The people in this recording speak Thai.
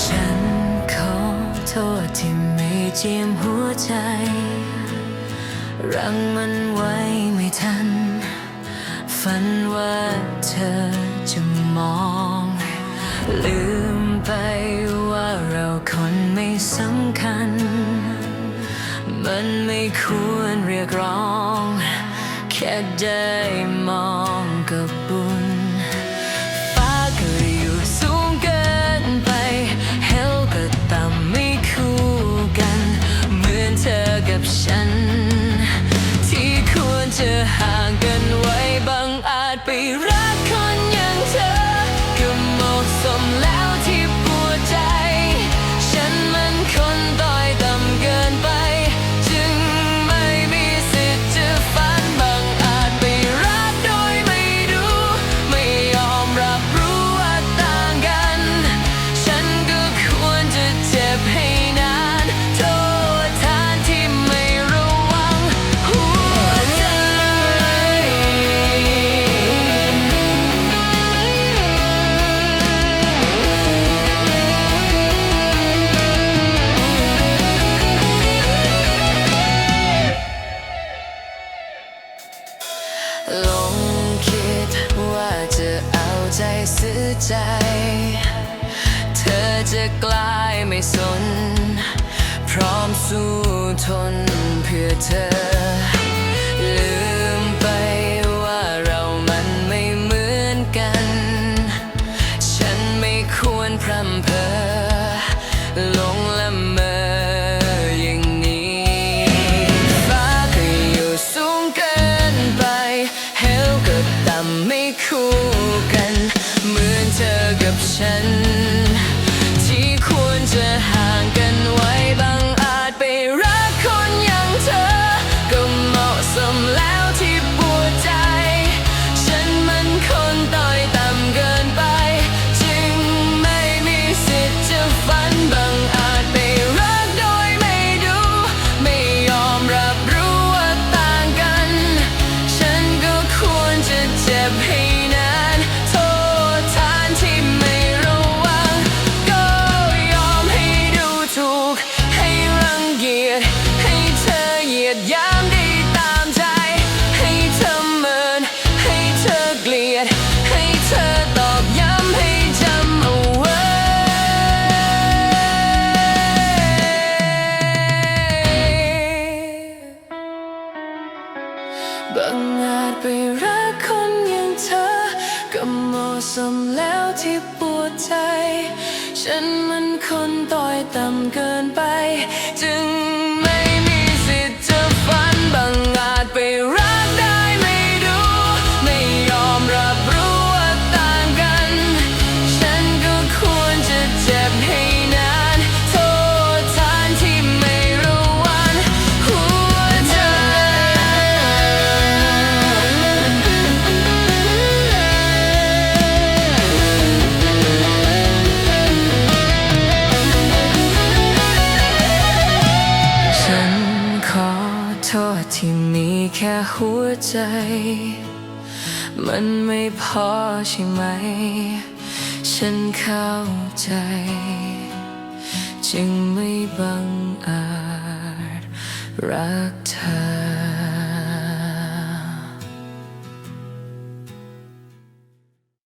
ฉันขอโทษที่ไม่เจียมหัวใจ รังมันไว้ไม่ทัน ฝันว่าเธอจะมอง ลืมไปว่าเราคนไม่สำคัญ มันไม่ควรเรียกร้อง แค่ได้มอง ลงคิดว่าจะเอาใจซื้อใจ เธอจะกลายไม่สน พร้อมสู้ทนเพื่อเธอ ไม่คู่กัน เหมือนเธอกับฉัน สมแล้วที่ปวดใจ ฉันมันคนต่อยต่ำเกินไปจึง ทษที่มีแค่หัวใจ มันไม่พอใช่ไหม ฉันเข้าใจ จึงไม่บังอาจรักเธอ